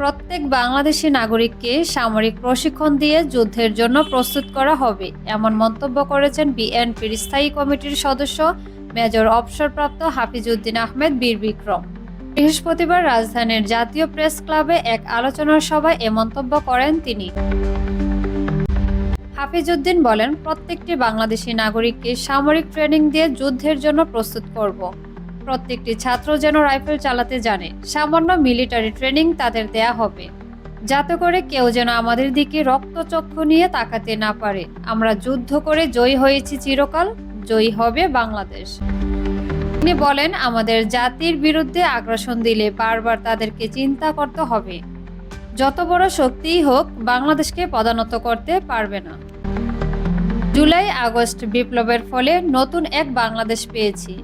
প্রত্যেক বাংলাদেশি নাগরিককে সামরিক প্রশিক্ষণ দিয়ে যুদ্ধের জন্য প্রস্তুত করা হবে, এমন মন্তব্য করেছেন বিএনপির স্থায়ী কমিটির সদস্য মেজর অবসরপ্রাপ্ত হাফিজউদ্দিন আহমেদ বীর বিক্রম। বৃহস্পতিবার রাজধানীর জাতীয় প্রেস ক্লাবে এক আলোচনা সভায় এ মন্তব্য করেন তিনি। হাফিজউদ্দিন বলেন, প্রত্যেকটি বাংলাদেশি নাগরিককে সামরিক ট্রেনিং দিয়ে যুদ্ধের জন্য প্রস্তুত করব। প্রত্যেকটি ছাত্র যেন রাইফেল চালাতে জানে। সামান্য মিলিটারি ট্রেনিং তাদের দেয়া হবে। যাতে করে কেউ যেন আমাদের দিকে রক্তচক্ষু নিয়ে তাকাতে না পারে। আমরা যুদ্ধ করে জয়ী হয়েছি চিরকাল। জয়ী হবে বাংলাদেশ। তিনি বলেন, আমাদের জাতির বিরুদ্ধে আগ্রাসন দিলে বারবার তাদেরকে চিন্তা করতে হবে। যত বড় শক্তিই হোক, বাংলাদেশকে পদানত করতে পারবে না। জুলাই আগস্ট বিপ্লবের ফলে নতুন এক বাংলাদেশ পেয়েছি।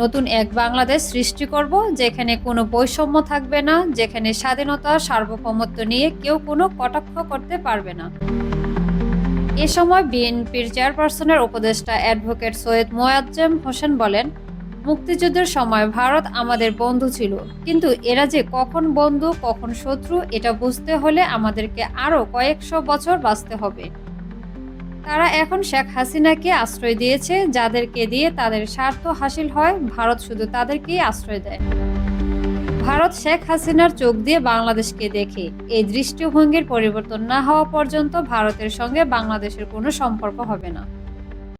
নতুন এক বাংলাদেশ সৃষ্টি করব, যেখানে কোনো বৈষম্য থাকবে না, যেখানে স্বাধীনতা, সার্বভৌমত্ব নিয়ে কেউ কোনো কটাক্ষ করতে পারবে না। এ সময় বিএনপির চেয়ারপারসনের উপদেষ্টা অ্যাডভোকেট সৈয়দ মোয়াজ্জেম হোসেন বলেন, মুক্তিযুদ্ধের সময় ভারত আমাদের বন্ধু ছিল, কিন্তু এরা যে কখন বন্ধু, কখন শত্রু, এটা বুঝতে হলে আমাদেরকে আরও কয়েকশো বছর বাঁচতে হবে। তারা এখন শেখ হাসিনাকে আশ্রয় দিয়েছে, যাদেরকে দিয়ে তাদের স্বার্থ হাসিল হয়। ভারত শুধু তাদেরকেই আশ্রয় দেয়। ভারত শেখ হাসিনার চোখ দিয়ে বাংলাদেশকে দেখে। এই দৃষ্টিভঙ্গির পরিবর্তন না হওয়া পর্যন্ত ভারতের সঙ্গে বাংলাদেশের কোনো সম্পর্ক হবে না।